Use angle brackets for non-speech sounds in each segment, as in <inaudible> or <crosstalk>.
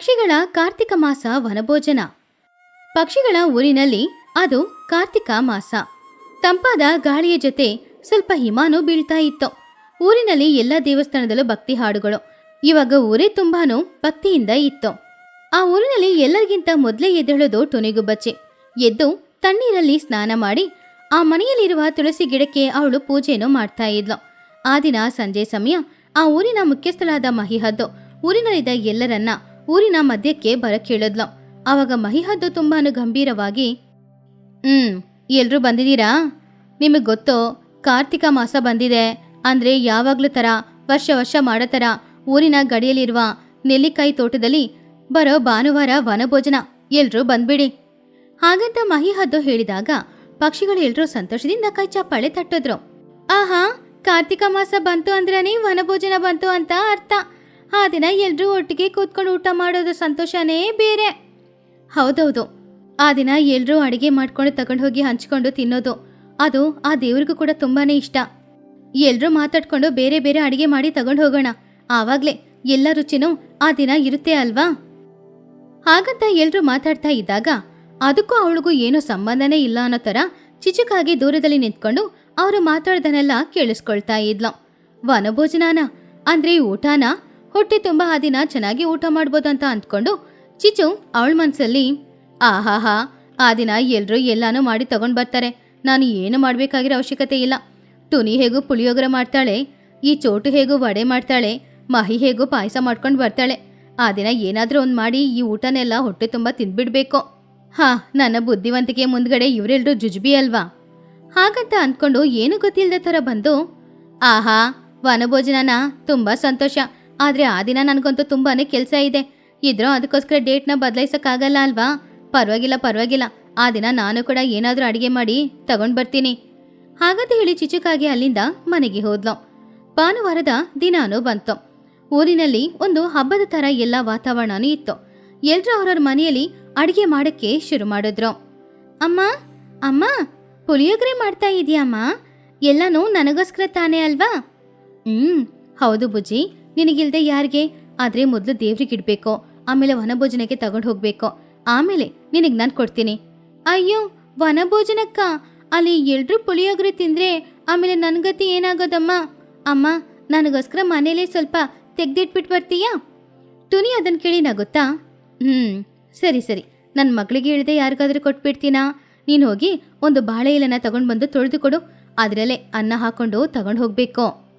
ಪಕ್ಷಿಗಳ ಕಾರ್ತಿಕ ಮಾಸ ವನಭೋಜನ. ಪಕ್ಷಿಗಳ ಊರಿನಲ್ಲಿ ಅದು ಕಾರ್ತಿಕ ಮಾಸ. ತಂಪಾದ ಗಾಳಿಯ ಜೊತೆ ಸ್ವಲ್ಪ ಹಿಮಾನು ಬೀಳ್ತಾ ಇತ್ತು. ಊರಿನಲ್ಲಿ ಎಲ್ಲ ದೇವಸ್ಥಾನದಲ್ಲೂ ಭಕ್ತಿ ಹಾಡುಗಳು. ಇವಾಗ ಊರೇ ತುಂಬಾನು ಭಕ್ತಿಯಿಂದ ಇತ್ತು. ಆ ಊರಿನಲ್ಲಿ ಎಲ್ಲರಿಗಿಂತ ಮೊದಲೇ ಎದ್ದೇಳೋದು ಟುನಿಗುಬಚ್ಚೆ ಎದ್ದು ತಣ್ಣೀರಲ್ಲಿ ಸ್ನಾನ ಮಾಡಿ, ಆ ಮನೆಯಲ್ಲಿರುವ ತುಳಸಿ ಗಿಡಕ್ಕೆ ಅವಳು ಪೂಜೆಯನ್ನು ಮಾಡ್ತಾ ಇದ್ಲು. ಆ ದಿನ ಸಂಜೆ ಸಮಯ ಆ ಊರಿನ ಮುಖ್ಯಸ್ಥಳಾದ ಮಹಿಹದ್ದು ಊರಿನಲ್ಲಿದ್ದ ಎಲ್ಲರನ್ನ ಊರಿನ ಮಧ್ಯಕ್ಕೆ ಬರ ಹೇಳಿದ್ಲು ಆವಾಗ ಮಹಿಹದ್ದು ತುಂಬಾನು ಗಂಭೀರವಾಗಿ, ಹ್ಮ್, ಎಲ್ರೂ ಬಂದಿದ್ದೀರಾ ನಿಮಗೆ ಗೊತ್ತೋ? ಕಾರ್ತಿಕ ಮಾಸ ಬಂದಿದೆ. ಅಂದ್ರೆ ಯಾವಾಗ್ಲೂ ತರ, ವರ್ಷ ವರ್ಷ ಮಾಡೋ ತರ, ಊರಿನ ಗಡಿಯಲ್ಲಿರುವ ನೆಲ್ಲಿಕಾಯಿ ತೋಟದಲ್ಲಿ ಬರೋ ಭಾನುವಾರ ವನಭೋಜನ. ಎಲ್ರೂ ಬಂದ್ಬಿಡಿ. ಹಾಗಂತ ಮಹಿಹದ್ದು ಹೇಳಿದಾಗ ಪಕ್ಷಿಗಳು ಎಲ್ರೂ ಸಂತೋಷದಿಂದ ಕೈ ಚಪ್ಪಾಳೆ ತಟ್ಟಿದ್ರು. ಆಹಾ, ಕಾರ್ತಿಕ ಮಾಸ ಬಂತು ಅಂದ್ರನೇ ವನಭೋಜನ ಬಂತು ಅಂತ ಅರ್ಥ. ಆ ದಿನ ಎಲ್ರೂ ಒಟ್ಟಿಗೆ ಕೂತ್ಕೊಂಡು ಊಟ ಮಾಡೋದು ಸಂತೋಷನೇ ಬೇರೆ. ಹೌದೌದು. ಆ ದಿನ ಎಲ್ಲರೂ ಅಡಿಗೆ ಮಾಡ್ಕೊಂಡು ತಗೊಂಡು ಹೋಗಿ ಹಂಚ್ಕೊಂಡು ತಿನ್ನೋದು. ಅದು ಆ ದೇವ್ರಿಗೂ ಕೂಡ ತುಂಬಾನೇ ಇಷ್ಟ. ಎಲ್ಲರೂ ಮಾತಾಡ್ಕೊಂಡು ಬೇರೆ ಬೇರೆ ಅಡಿಗೆ ಮಾಡಿ ತಗೊಂಡು ಹೋಗೋಣ. ಆವಾಗ್ಲೇ ಎಲ್ಲ ರುಚಿನೂ ಆ ದಿನ ಇರುತ್ತೆ ಅಲ್ವಾ? ಹಾಗಂತ ಎಲ್ರೂ ಮಾತಾಡ್ತಾ ಇದ್ದಾಗ ಅದಕ್ಕೂ ಅವಳಿಗೂ ಏನೂ ಸಂಬಂಧನೇ ಇಲ್ಲ ಅನ್ನೋ ಥರ ಚಿಚುಕಾಗಿ ದೂರದಲ್ಲಿ ನಿಂತ್ಕೊಂಡು ಅವರು ಮಾತಾಡ್ದನ್ನೆಲ್ಲ ಕೇಳಿಸ್ಕೊಳ್ತಾ ಇದ್ಲು. ವನಭೋಜನಾನ ಅಂದ್ರೆ ಊಟನ? ಹೊಟ್ಟೆ ತುಂಬ ಆ ದಿನ ಚೆನ್ನಾಗಿ ಊಟ ಮಾಡ್ಬೋದಂತ ಅಂದ್ಕೊಂಡು ಚಿಚು ಅವಳ ಮನಸ್ಸಲ್ಲಿ ಆಹಾಹಾ, ಆ ದಿನ ಎಲ್ರೂ ಎಲ್ಲಾನು ಮಾಡಿ ತಗೊಂಡ್ ಬರ್ತಾರೆ. ನಾನು ಏನು ಮಾಡ್ಬೇಕಾಗಿರೋ ಅವಶ್ಯಕತೆ ಇಲ್ಲ. ಟುನಿ ಹೇಗೂ ಪುಳಿಯೋಗರೆ ಮಾಡ್ತಾಳೆ, ಈ ಚೋಟು ಹೇಗೂ ವಡೆ ಮಾಡ್ತಾಳೆ, ಮಹಿ ಹೇಗೂ ಪಾಯಸ ಮಾಡ್ಕೊಂಡು ಬರ್ತಾಳೆ. ಆ ದಿನ ಏನಾದರೂ ಒಂದು ಮಾಡಿ ಈ ಊಟನೆಲ್ಲ ಹೊಟ್ಟೆ ತುಂಬ ತಿಂದ್ಬಿಡ್ಬೇಕು. ಹಾ, ನನ್ನ ಬುದ್ಧಿವಂತಿಕೆ ಮುಂದ್ಗಡೆ ಇವರೆಲ್ಲರೂ ಜುಜುಬಿ ಅಲ್ವಾ? ಹಾಗಂತ ಅಂದ್ಕೊಂಡು ಏನು ಗೊತ್ತಿಲ್ಲದ ಥರ ಬಂದು, ಆಹಾ, ವನಭೋಜನನ? ತುಂಬ ಸಂತೋಷ. ಆದರೆ ಆ ದಿನ ನನಗಂತೂ ತುಂಬಾನೇ ಕೆಲಸ ಇದೆ. ಇದ್ರೂ ಅದಕ್ಕೋಸ್ಕರ ಡೇಟ್ನ ಬದಲಾಯಿಸೋಕ್ಕಾಗಲ್ಲ ಅಲ್ವಾ? ಪರವಾಗಿಲ್ಲ ಪರವಾಗಿಲ್ಲ. ಆ ದಿನ ನಾನು ಕೂಡ ಏನಾದರೂ ಅಡಿಗೆ ಮಾಡಿ ತಗೊಂಡು ಬರ್ತೀನಿ. ಹಾಗಂತ ಹೇಳಿ ಚಿಚುಕಾಗಿ ಅಲ್ಲಿಂದ ಮನೆಗೆ ಹೋದ್ಲು. ಭಾನುವಾರದ ದಿನಾನೂ ಬಂತು. ಊರಿನಲ್ಲಿ ಒಂದು ಹಬ್ಬದ ಥರ ಎಲ್ಲ ವಾತಾವರಣನೂ ಇತ್ತು. ಎಲ್ಲರೂ ಅವ್ರವ್ರ ಮನೆಯಲ್ಲಿ ಅಡಿಗೆ ಮಾಡಕ್ಕೆ ಶುರು ಮಾಡಿದ್ರು. ಅಮ್ಮ ಅಮ್ಮ, ಪುಳಿಯೋಗರೆ ಮಾಡ್ತಾ ಇದೀಯಮ್ಮ? ಎಲ್ಲನೂ ನನಗೋಸ್ಕರ ತಾನೇ ಅಲ್ವಾ? ಹ್ಮ್, ಹೌದು ಬುಜ್ಜಿ ನಿನಗಿಲ್ದೆ ಯಾರಿಗೆ? ಆದ್ರೆ ಮೊದಲು ದೇವ್ರಿಗೆ ಇಡ್ಬೇಕು, ಆಮೇಲೆ ವನಭೋಜನಕ್ಕೆ ತಗೊಂಡು ಹೋಗ್ಬೇಕು. ಆಮೇಲೆ ನಿನಗೆ ನಾನು ಕೊಡ್ತೀನಿ. ಅಯ್ಯೋ, ವನಭೋಜನಕ್ಕ? ಅಲ್ಲಿ ಎಲ್ರೂ ಪುಳಿಯೋಗರೆ ತಿಂದ್ರೆ ಆಮೇಲೆ ನನ್ಗತಿ ಏನಾಗೋದಮ್ಮ? ಅಮ್ಮ, ನನಗೋಸ್ಕರ ಮನೇಲೆ ಸ್ವಲ್ಪ ತೆಗ್ದಿಟ್ಬಿಟ್ಟು ಬರ್ತೀಯಾ? ತುನಿ ಅದನ್ ಕೇಳಿ ನಗುತ್ತಾ, ಹ್ಮ್, ಸರಿ ಸರಿ. ನನ್ನ ಮಗಳಿಗೆ ಹೇಳಿದೆ ಯಾರಿಗಾದ್ರೂ ಕೊಟ್ಬಿಡ್ತೀನಾ? ನೀನು ಹೋಗಿ ಒಂದು ಬಾಳೆ ಎಲೆನ ತಗೊಂಡು ಬಂದು ತೊಳೆದು ಕೊಡು. ಅದರಲ್ಲೇ ಅನ್ನ ಹಾಕೊಂಡು ತಗೊಂಡು ಹೋಗ್ಬೇಕು.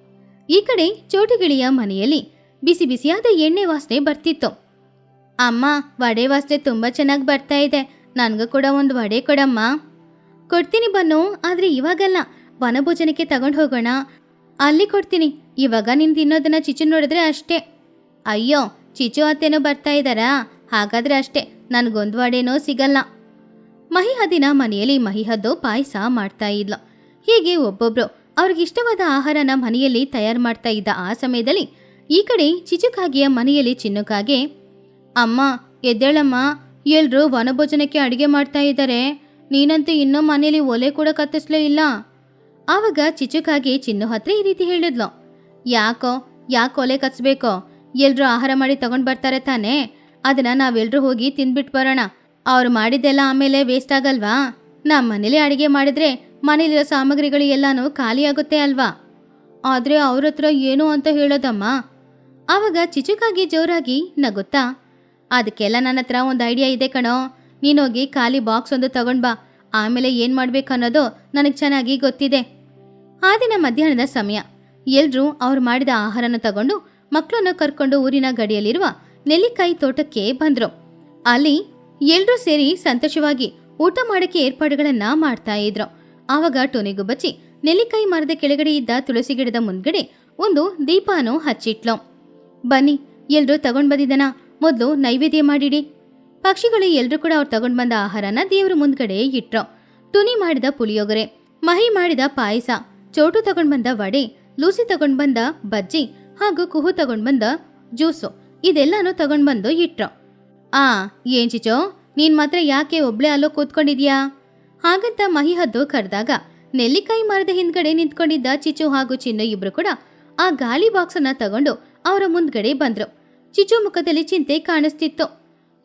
ಈ ಕಡೆ ಚೋಟಿಗಿಳಿಯ ಮನೆಯಲ್ಲಿ ಬಿಸಿ ಬಿಸಿಯಾದ ಎಣ್ಣೆ ವಾಸನೆ ಬರ್ತಿತ್ತು. ಅಮ್ಮ, ವಡೆ ವಾಸನೆ ತುಂಬ ಚೆನ್ನಾಗಿ ಬರ್ತಾ ಇದೆ. ನನಗೂ ಕೂಡ ಒಂದು ವಡೆ ಕೊಡಮ್ಮ. ಕೊಡ್ತೀನಿ ಬನ್ನು, ಆದರೆ ಇವಾಗಲ್ಲ. ವನಭೋಜನಕ್ಕೆ ತಗೊಂಡು ಹೋಗೋಣ. ಅಲ್ಲಿ ಕೊಡ್ತೀನಿ. ಇವಾಗ ನೀನು ತಿನ್ನೋದನ್ನ ಚಿಚು ನೋಡಿದ್ರೆ ಅಷ್ಟೇ. ಅಯ್ಯೋ ಚಿಚು ಅತ್ತೇನೋ ಬರ್ತಾ ಇದ್ದಾರಾ? ಹಾಗಾದ್ರೆ ಅಷ್ಟೇ. ನನಗೊಂದು ವಡೆನೋ ಸಿಗಲ್ಲ. ಮಹಿಹದಿನ ಮನೆಯಲ್ಲಿ ಮಹಿಹದ್ದು ಪಾಯಸ ಮಾಡ್ತಾ ಇದ್ಲು. ಹೀಗೆ ಒಬ್ಬೊಬ್ರು ಅವ್ರಿಗಿಷ್ಟವಾದ ಆಹಾರನ ಮನೆಯಲ್ಲಿ ತಯಾರು ಮಾಡ್ತಾ ಇದ್ದ ಆ ಸಮಯದಲ್ಲಿ ಈ ಕಡೆ ಚಿಚುಕಾಗಿಯ ಮನೆಯಲ್ಲಿ ಚಿನ್ನುಕಾಗೆ, ಅಮ್ಮ, ಎದ್ದೇಳಮ್ಮ ಎಲ್ಲರೂ ವನಭೋಜನಕ್ಕೆ ಅಡಿಗೆ ಮಾಡ್ತಾ ಇದ್ದಾರೆ. ನೀನಂತೂ ಇನ್ನೂ ಮನೇಲಿ ಒಲೆ ಕೂಡ ಕತ್ತಿಸ್ಲೇ ಇಲ್ಲ. ಆವಾಗ ಚಿಚುಕಾಗಿ ಚಿನ್ನು ಹತ್ರ ಈ ರೀತಿ ಹೇಳಿದ್ಲು, ಯಾಕೋ, ಯಾಕೆ ಒಲೆ ಕತ್ಸ್ಬೇಕೋ? ಎಲ್ಲರೂ ಆಹಾರ ಮಾಡಿ ತಗೊಂಡ್ ಬರ್ತಾರೆ ತಾನೇ. ಅದನ್ನ ನಾವೆಲ್ಲರೂ ಹೋಗಿ ತಿಂದ್ಬಿಟ್ಟು ಬರೋಣ. ಅವ್ರು ಮಾಡಿದ್ದೆಲ್ಲ ಆಮೇಲೆ ವೇಸ್ಟ್ ಆಗಲ್ವಾ? ನಮ್ಮ ಮನೇಲಿ ಅಡಿಗೆ ಮಾಡಿದ್ರೆ ಮನೇಲಿರೋ ಸಾಮಗ್ರಿಗಳು ಎಲ್ಲಾನು ಖಾಲಿ ಆಗುತ್ತೆ ಅಲ್ವಾ? ಆದ್ರೆ ಅವ್ರ ಹತ್ರ ಏನು ಅಂತ ಹೇಳೋದಮ್ಮ. ಆವಾಗ ಚಿಚುಕಾಗಿ ಜೋರಾಗಿ ನಗುತ್ತಾ, ಅದಕ್ಕೆಲ್ಲ ನನ್ನ ಹತ್ರ ಒಂದು ಐಡಿಯಾ ಇದೆ ಕಣೋ. ನೀನೋಗಿ ಖಾಲಿ ಬಾಕ್ಸ್ ಒಂದು ತಗೊಂಡು ಬಾ ಆಮೇಲೆ ಏನು ಮಾಡಬೇಕು ಅನ್ನೋದು ನನಗೆ ಚೆನ್ನಾಗಿ ಗೊತ್ತಿದೆ. ಆ ದಿನ ಮಧ್ಯಾಹ್ನದ ಸಮಯ. ಎಲ್ಲರೂ ಅವ್ರು ಮಾಡಿದ ಆಹಾರನ ತಗೊಂಡು ಮಕ್ಕಳನ್ನು ಕರ್ಕೊಂಡು ಊರಿನ ಗಡಿಯಲ್ಲಿರುವ ನೆಲ್ಲಿಕಾಯಿ ತೋಟಕ್ಕೆ ಬಂದರು. ಅಲ್ಲಿ ಎಲ್ಲರೂ ಸೇರಿ ಸಂತೋಷವಾಗಿ ಊಟ ಮಾಡೋಕ್ಕೆ ಏರ್ಪಾಡುಗಳನ್ನ ಮಾಡ್ತಾ ಇದ್ರು. ಆವಾಗ ಟೊನೆಗೂ ಬಚ್ಚಿ, ನೆಲ್ಲಿಕಾಯಿ ಮರದ ಕೆಳಗಡೆ ಇದ್ದ ತುಳಸಿ ಗಿಡದ ಮುಂದ್ಗಡೆ ಒಂದು ದೀಪಾನು ಹಚ್ಚಿಟ್ಲು. ಬನ್ನಿ, ಎಲ್ರೂ ತಗೊಂಡ್ ಬಂದಿದ್ದನ, ಮೊದಲು ನೈವೇದ್ಯ ಮಾಡಿಡಿ. ಪಕ್ಷಿಗಳು ಎಲ್ರೂ ಕೂಡ ಅವ್ರು ತಗೊಂಡ್ ಬಂದ ಆಹಾರನ ದೇವ್ರ ಮುಂದ್ಗಡೆ ಇಟ್ರು. ಟುನಿ ಮಾಡಿದ ಪುಳಿಯೋಗರೆ, ಮಹಿ ಮಾಡಿದ ಪಾಯಸ, ಚೋಟು ತಗೊಂಡ್ ಬಂದ ವಡೆ, ಲೂಸಿ ತಗೊಂಡ್ ಬಂದ ಬಜ್ಜಿ ಹಾಗೂ ಕುಹು ತಗೊಂಡ್ ಬಂದ ಜ್ಯೂಸು, ಇದೆಲ್ಲಾನು ತಗೊಂಡ್ ಬಂದು ಇಟ್ರು. ಆ, ಏನ್ ಚಿಚೋ ನೀನ್ ಮಾತ್ರ ಯಾಕೆ ಒಬ್ಳೆ ಅಲ್ಲೋ ಕೂತ್ಕೊಂಡಿದ್ಯಾ? ಹಾಗಂತ ಮಹಿಹದ್ದು ಕರೆದಾಗ ನೆಲ್ಲಿಕಾಯಿ ಮರದ ಹಿಂದ್ಗಡೆ ನಿಂತ್ಕೊಂಡಿದ್ದ ಚಿಚು ಹಾಗೂ ಚಿನ್ನು ಇಬ್ರು ಕೂಡ ಆ ಗಾಳಿ ಬಾಕ್ಸ್ ಅನ್ನ ತಗೊಂಡು ಅವರ ಮುಂದ್ಗಡೆ ಬಂದ್ರು. ಚಿಚು ಮುಖದಲ್ಲಿ ಚಿಂತೆ ಕಾಣಿಸ್ತಿತ್ತು.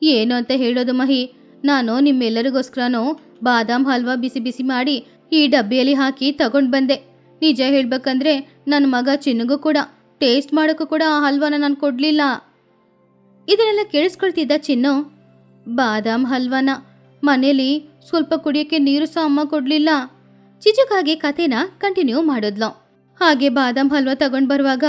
ಏನು ಅಂತ ಹೇಳೋದು ಮಹಿ? ನಾನು ನಿಮ್ಮೆಲ್ಲರಿಗೋಸ್ಕರನೂ ಬಾದಾಮ್ ಹಲ್ವಾ ಬಿಸಿ ಬಿಸಿ ಮಾಡಿ ಈ ಡಬ್ಬಿಯಲ್ಲಿ ಹಾಕಿ ತಗೊಂಡು ಬಂದೆ. ನಿಜ ಹೇಳ್ಬೇಕಂದ್ರೆ ನನ್ನ ಮಗ ಚಿನ್ನಗೂ ಕೂಡ, ಟೇಸ್ಟ್ ಮಾಡೋಕ್ಕೂ ಕೂಡ ಆ ಹಲ್ವಾನ ನಾನು ಕೊಡಲಿಲ್ಲ. ಇದನ್ನೆಲ್ಲ ಕೇಳಿಸ್ಕೊಳ್ತಿದ್ದ ಚಿನ್ನು, ಬಾದಾಮ್ ಹಲ್ವಾನ? ಮನೇಲಿ ಸ್ವಲ್ಪ ಕುಡಿಯೋಕ್ಕೆ ನೀರು ಸಹ ಅಮ್ಮ ಕೊಡಲಿಲ್ಲ. ಚಿಚುಕಾಗೆ ಕಥೆನ ಕಂಟಿನ್ಯೂ ಮಾಡಿದ್ಲು. ಹಾಗೆ ಬಾದಾಮ್ ಹಲ್ವಾ ತಗೊಂಡು ಬರುವಾಗ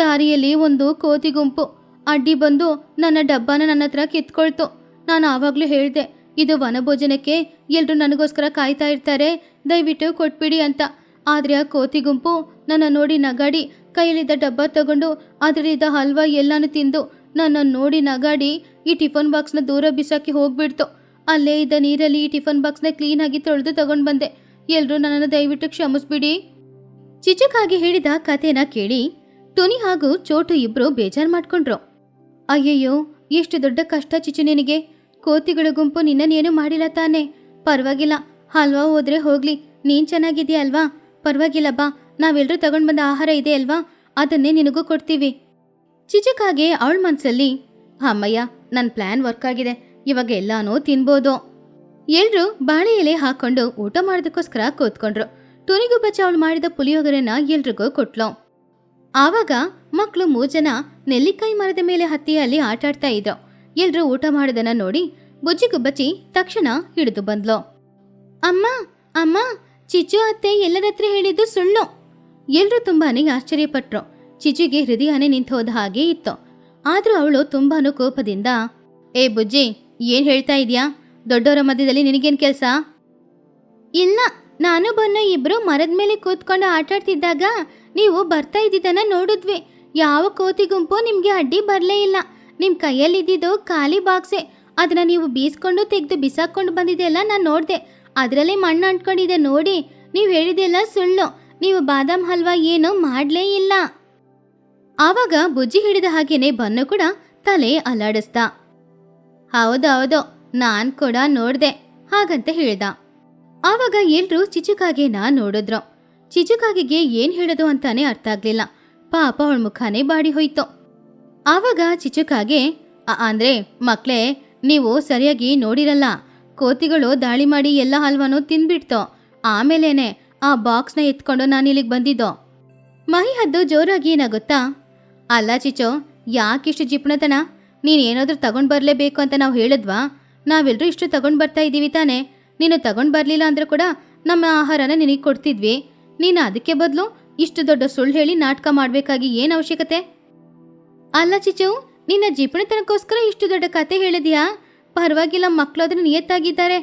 ದಾರಿಯಲ್ಲಿ ಒಂದು ಕೋತಿ ಗುಂಪು. ಅಡ್ಡಿ ಬಂದು ನನ್ನ ಡಬ್ಬನ ನನ್ನ ಹತ್ರ ಕಿತ್ಕೊಳ್ತು. ನಾನು ಆವಾಗಲೂ ಹೇಳಿದೆ, ಇದು ವನಭೋಜನಕ್ಕೆ ಎಲ್ಲರೂ ನನಗೋಸ್ಕರ ಕಾಯ್ತಾ ಇರ್ತಾರೆ, ದಯವಿಟ್ಟು ಕೊಟ್ಬಿಡಿ ಅಂತ. ಆದರೆ ಆ ಕೋತಿ ಗುಂಪು ನನ್ನ ನೋಡಿ ನಗಾಡಿ ಕೈಯಲ್ಲಿದ್ದ ಡಬ್ಬ ತಗೊಂಡು ಅದರಲ್ಲಿದ್ದ ಹಲ್ವಾ ಎಲ್ಲಾನು ತಿಂದು ನನ್ನ ನೋಡಿ ನಗಾಡಿ ಈ ಟಿಫನ್ ಬಾಕ್ಸ್ನ ದೂರ ಬಿಸಾಕಿ ಹೋಗ್ಬಿಡ್ತು. ಅಲ್ಲೇ ಇದ್ದ ನೀರಲ್ಲಿ ಟಿಫನ್ ಬಾಕ್ಸ್ನ ಕ್ಲೀನಾಗಿ ತೊಳೆದು ತಗೊಂಡು ಬಂದೆ. ಎಲ್ಲರೂ ನನ್ನನ್ನು ದಯವಿಟ್ಟು ಕ್ಷಮಿಸ್ಬಿಡಿ. ಚಿಚಕಾಗಿ ಹೇಳಿದ ಕಥೆನ ಕೇಳಿ ತುನಿ ಹಾಗೂ ಚೋಟು ಇಬ್ರು ಬೇಜಾರು ಮಾಡ್ಕೊಂಡ್ರು. ಅಯ್ಯಯ್ಯೋ, ಎಷ್ಟು ದೊಡ್ಡ ಕಷ್ಟ ಚಿಚು ನಿನಗೆ. ಕೋತಿಗಳ ಗುಂಪು ನಿನ್ನನ್ನೇನು ಮಾಡಿಲ್ಲ ತಾನೆ. ಪರವಾಗಿಲ್ಲ, ಹಲ್ವಾ ಹೋದ್ರೆ ಹೋಗ್ಲಿ. ನೀನ್ ಚೆನ್ನಾಗಿದ್ಯಾ ಅಲ್ವಾ? ಪರವಾಗಿಲ್ಲ ಬಾ ನಾವೆಲ್ಲರೂ ತಗೊಂಡ್ ಬಂದ ಆಹಾರ ಇದೆ ಅಲ್ವಾ? ಅದನ್ನೇ ನಿನಗೂ ಕೊಡ್ತೀವಿ. ಚಿಚುಕಾಗೆ ಅವಳ ಮನ್ಸಲ್ಲಿ, ಅಮ್ಮಯ್ಯ ನನ್ನ ಪ್ಲಾನ್ ವರ್ಕ್ ಆಗಿದೆ. ಇವಾಗ ಎಲ್ಲಾನು ತಿನ್ಬೋದು. ಎಲ್ರು ಬಾಳೆ ಎಲೆ ಹಾಕೊಂಡು ಊಟ ಮಾಡೋದಕ್ಕೋಸ್ಕರ ಕೂತ್ಕೊಂಡ್ರು. ಟುನಿಗೂ ಬಚ್ಚ ಅವಳು ಮಾಡಿದ ಪುಳಿಯೋಗರೆನ ಎಲ್ರಿಗೂ ಕೊಟ್ಲು. ಆವಾಗ ಮಕ್ಕಳು ಮೂಜನ ನೆಲ್ಲಿಕಾಯಿ ಮರದ ಮೇಲೆ ಹತ್ತಿ ಅಲ್ಲಿ ಆಟಾಡ್ತಾ ಇದ್ರು. ಎಲ್ರು ಊಟ ಮಾಡೋದನ್ನ ನೋಡಿ ಬುಜ್ಜಿಗುಬ್ಬಚ್ಚಿ ತಕ್ಷಣ ಹಿಡಿದು ಬಂದ್ಲು. ಅಮ್ಮ ಅಮ್ಮ ಚಿಚು ಅತ್ತೆ ಎಲ್ಲರತ್ರ ಹೇಳಿದ್ದು ಸುಳ್ಳು. ಎಲ್ರು ತುಂಬಾನೇ ಆಶ್ಚರ್ಯಪಟ್ರು. ಚಿಚುಗೆ ಹೃದಯನೇ ನಿಂತು ಹೋದ ಹಾಗೆ ಇತ್ತು. ಆದ್ರೂ ಅವಳು ತುಂಬಾನು ಕೋಪದಿಂದ, ಏ ಬುಜ್ಜಿ ಏನ್ ಹೇಳ್ತಾ ಇದೆಯಾ? ದೊಡ್ಡವರ ಮಧ್ಯದಲ್ಲಿ ನಿನಗೇನು ಕೆಲಸ? ಇಲ್ಲ, ನಾನು ಬನ್ನ ಇಬ್ಬರು ಮರದ ಮೇಲೆ ಕೂತ್ಕೊಂಡು ಆಟಾಡ್ತಿದ್ದಾಗ ನೀವು ಬರ್ತಾ ಇದ್ದಿದ್ದನ್ನ ನೋಡಿದ್ವಿ. ಯಾವ ಕೋತಿ ಗುಂಪು ನಿಮಗೆ ಅಡ್ಡಿ ಬರಲೇ ಇಲ್ಲ. ನಿಮ್ಮ ಕೈಯಲ್ಲಿದ್ದಿದ್ದು ಖಾಲಿ ಬಾಕ್ಸೆ. ಅದನ್ನ ನೀವು ಬೀಸ್ಕೊಂಡು ತೆಗೆದು ಬಿಸಾಕೊಂಡು ಬಂದಿದ್ದೆಲ್ಲ ನಾನು ನೋಡಿದೆ. ಅದರಲ್ಲೇ ಮಣ್ಣು ಅಂಟ್ಕೊಂಡಿದೆ ನೋಡಿ, ನೀವು ಹೇಳಿದೆಲ್ಲ ಸುಳ್ಳು. ನೀವು ಬಾದಾಮ್ ಹಲ್ವಾ ಏನು ಮಾಡಲೇ ಇಲ್ಲ. ಆವಾಗ ಬುಜ್ಜಿ ಹಿಡಿದ ಹಾಗೇನೆ ಬನ್ನು ಕೂಡ ತಲೆ ಅಲ್ಲಾಡಿಸ್ದ. ಹೌದು ಹೌದು ನಾನ್ ಕೂಡ ನೋಡ್ದೆ, ಹಾಗಂತ ಹೇಳ್ದ. ಆವಾಗ ಎಲ್ರೂ ಚಿಚುಕಾಗೆನ ನೋಡಿದ್ರು. ಚಿಚುಕಾಗೆಗೆ ಏನ್ ಹೇಳೋದು ಅಂತಾನೆ ಅರ್ಥ ಆಗ್ಲಿಲ್ಲ. ಪಾಪ ಅವಳ ಮುಖಾನೇ ಬಾಡಿ ಹೋಯ್ತು. ಆವಾಗ ಚಿಚುಕಾಗೆ, "ಅ- ಅಂದ್ರೆ ಮಕ್ಳೇ, ನೀವು ಸರಿಯಾಗಿ ನೋಡಿರಲ್ಲ, ಕೋತಿಗಳು ದಾಳಿ ಮಾಡಿ ಎಲ್ಲ ಹಲ್ವಾನು ತಿಂದ್ಬಿಡ್ತು. ಆಮೇಲೇನೆ ಆ ಬಾಕ್ಸ್ನ ಎತ್ಕೊಂಡು ನಾನು ಇಲ್ಲಿಗೆ ಬಂದಿದ್ದು. ಮಹಿ ಹದ್ದು ಜೋರಾಗಿ ಏನಾಗುತ್ತಾ ಅಲ್ಲ ಚಿಚೋ ಯಾಕಿಷ್ಟು ಜಿಪ್ಣತನ? ನೀನು ಏನಾದರೂ ತಗೊಂಡು ಬರಲೇಬೇಕು ಅಂತ ನಾವು ಹೇಳಿದ್ವಾ? ನಾವೆಲ್ಲರೂ ಇಷ್ಟು ತಗೊಂಡು ಬರ್ತಾ ಇದ್ದೀವಿ ತಾನೇ. ನೀನು ತಗೊಂಡು ಬರಲಿಲ್ಲ ಅಂದರೂ ಕೂಡ ನಮ್ಮ ಆಹಾರನ ನಿನಗೆ ಕೊಡ್ತಿದ್ವಿ. ನೀನು ಅದಕ್ಕೆ ಬದಲು ಇಷ್ಟು ದೊಡ್ಡ ಸುಳ್ಳು ಹೇಳಿ ನಾಟಕ ಮಾಡಬೇಕಾಗಿ ಏನು ಅವಶ್ಯಕತೆ? ಅಲ್ಲ ಚಿಚು ನಿನ್ನ ಜೀಪಣತನಕ್ಕೋಸ್ಕರ ಇಷ್ಟು ದೊಡ್ಡ ಕತೆ ಹೇಳಿದ್ಯಾ? ಪರವಾಗಿಲ್ಲ ಮಕ್ಕಳು ಅದನ್ನು ನಿಯತ್ತಾಗಿದ್ದಾರೆ.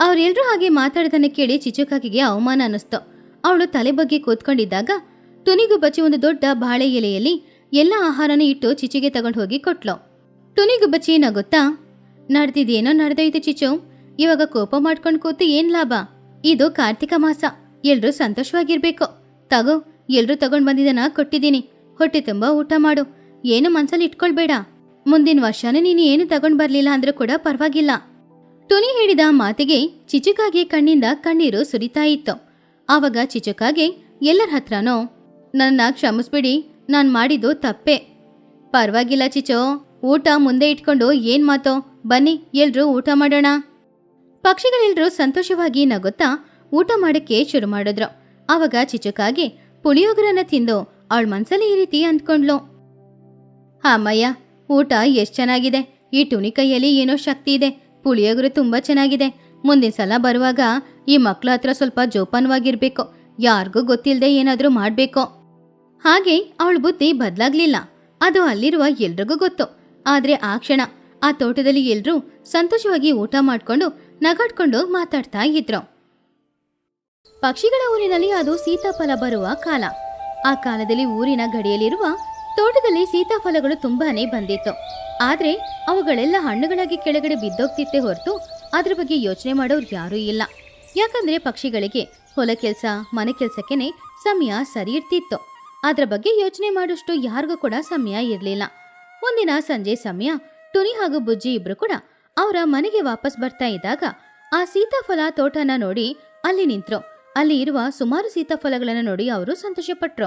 ಅವರೆಲ್ಲರೂ ಹಾಗೆ ಮಾತಾಡೋದನ್ನು ಕೇಳಿ ಚಿಚುಕಾಕಿಗೆ ಅವಮಾನ ಅನ್ನಿಸ್ತು. ಅವಳು ತಲೆ ಬಗ್ಗೆ ಕೂತ್ಕೊಂಡಿದ್ದಾಗ ತುನಿಗೂ ಬಚ್ಚಿ ಒಂದು ದೊಡ್ಡ ಬಾಳೆ ಎಲೆಯಲ್ಲಿ ಎಲ್ಲ ಆಹಾರನ ಇಟ್ಟು ಚಿಚಿಗೆ ತಗೊಂಡು ಹೋಗಿ ಕೊಟ್ಲು. ತುನಿಗು ಬಚ್ಚಿ ನಗುತ್ತಾ ನಡ್ದಿದೇನೋ ನಡೆದೋಯ್ತು ಚಿಚು ಇವಾಗ ಕೋಪ ಮಾಡ್ಕೊಂಡು ಕೂತು ಏನ್ ಲಾಭ? ಇದು ಕಾರ್ತಿಕ ಮಾಸ. ಎಲ್ರೂ ಸಂತೋಷವಾಗಿರ್ಬೇಕು. ತಗೋ, ಎಲ್ರೂ ತಗೊಂಡ್ ಬಂದಿದ್ದನ ಕೊಟ್ಟಿದ್ದೀನಿ. ಹೊಟ್ಟೆ ತುಂಬಾ ಊಟ ಮಾಡು. ಏನು ಮನ್ಸಲ್ಲಿ ಇಟ್ಕೊಳ್ಬೇಡ. ಮುಂದಿನ ವರ್ಷನೇ ನೀನು ಏನು ತಗೊಂಡ್ ಬರ್ಲಿಲ್ಲ ಅಂದ್ರೂ ಕೂಡ ಪರವಾಗಿಲ್ಲ. ತುನಿ ಹೇಳಿದ ಮಾತಿಗೆ ಚಿಚುಕಾಗೆ ಕಣ್ಣಿಂದ ಕಣ್ಣೀರು ಸುರಿತಾ ಇತ್ತು. ಆವಾಗ ಚಿಚುಕಾಗೆ, ಎಲ್ಲರ ಹತ್ರನೋ ನನ್ನ ಕ್ಷಮಿಸ್ಬಿಡಿ. ನಾನು ಮಾಡಿದ್ದು ತಪ್ಪೆ. ಪರವಾಗಿಲ್ಲ ಚಿಚೋ ಊಟ ಮುಂದೆ ಇಟ್ಕೊಂಡು ಏನ್ ಮಾತೋ? ಬನ್ನಿ, ಎಲ್ರೂ ಊಟ ಮಾಡೋಣ. ಪಕ್ಷಿಗಳೆಲ್ಲರೂ ಸಂತೋಷವಾಗಿ ನಗುತ್ತಾ ಊಟ ಮಾಡಕ್ಕೆ ಶುರು ಮಾಡಿದ್ರು. ಆವಾಗ ಚಿಚುಕಾಗಿ ಪುಳಿಯೋಗರನ್ನ ತಿಂದು ಅವಳ ಮನ್ಸಲ್ಲಿ ಈ ರೀತಿ ಅಂದ್ಕೊಂಡ್ಲು ಅಮ್ಮಯ್ಯ, ಊಟ ಎಷ್ಟ್ ಚೆನ್ನಾಗಿದೆ. ಈ ಟುಣಿ ಕೈಯಲ್ಲಿ ಏನೋ ಶಕ್ತಿ ಇದೆ. ಪುಳಿಯೋಗರು ತುಂಬಾ ಚೆನ್ನಾಗಿದೆ. ಮುಂದಿನ ಸಲ ಬರುವಾಗ ಈ ಮಕ್ಳ ಹತ್ರ ಸ್ವಲ್ಪ ಜೋಪಾನವಾಗಿರ್ಬೇಕು. ಯಾರಿಗೂ ಗೊತ್ತಿಲ್ಲದೆ ಏನಾದರೂ ಮಾಡಬೇಕು. ಹಾಗೆ ಅವಳ ಬುದ್ಧಿ ಬದಲಾಗ್ಲಿಲ್ಲ. ಅದು ಅಲ್ಲಿರುವ ಎಲ್ರಿಗೂ ಗೊತ್ತು. ಆದ್ರೆ ಆ ಕ್ಷಣ ಆ ತೋಟದಲ್ಲಿ ಎಲ್ರೂ ಸಂತೋಷವಾಗಿ ಊಟ ಮಾಡ್ಕೊಂಡು ನಗಾಡ್ಕೊಂಡು ಮಾತಾಡ್ತಾ ಇದ್ರು. ಪಕ್ಷಿಗಳ ಊರಿನಲ್ಲಿ ಅದು ಸೀತಾಫಲ ಬರುವ ಕಾಲ. ಆ ಕಾಲದಲ್ಲಿ ಊರಿನ ಗಡಿಯಲ್ಲಿರುವ ತೋಟದಲ್ಲಿ ಸೀತಾಫಲಗಳು ತುಂಬಾನೇ ಬಂದಿತ್ತು. ಆದ್ರೆ ಅವುಗಳೆಲ್ಲ ಹಣ್ಣುಗಳಾಗಿ ಕೆಳಗಡೆ ಬಿದ್ದೋಗ್ತಿತ್ತೆ ಹೊರತು ಅದ್ರ ಬಗ್ಗೆ ಯೋಚನೆ ಮಾಡೋರು ಯಾರೂ ಇಲ್ಲ. ಯಾಕಂದ್ರೆ ಪಕ್ಷಿಗಳಿಗೆ ಹೊಲ ಕೆಲಸ, ಮನೆ ಕೆಲಸಕ್ಕೇನೆ ಸಮಯ ಸರಿ ಇರ್ತಿತ್ತು. ಅದ್ರ ಬಗ್ಗೆ ಯೋಚನೆ ಮಾಡೋಷ್ಟು ಯಾರಿಗೂ ಕೂಡ ಸಮಯ ಇರಲಿಲ್ಲ. ಒಂದಿನ ಸಂಜೆ ಸಮಯ ಟುನಿ ಹಾಗೂ ಬುಜ್ಜಿ ಇಬ್ರು ಕೂಡ ಅವರ ಮನೆಗೆ ವಾಪಸ್ ಬರ್ತಾ ಇದ್ದಾಗ ಆ ಸೀತಾಫಲ ತೋಟನ ನೋಡಿ ಅಲ್ಲಿ ನಿಂತ್ರು. ಅಲ್ಲಿ ಇರುವ ಸುಮಾರು ಸೀತಾಫಲಗಳನ್ನು ನೋಡಿ ಅವರು ಸಂತೋಷಪಟ್ರು.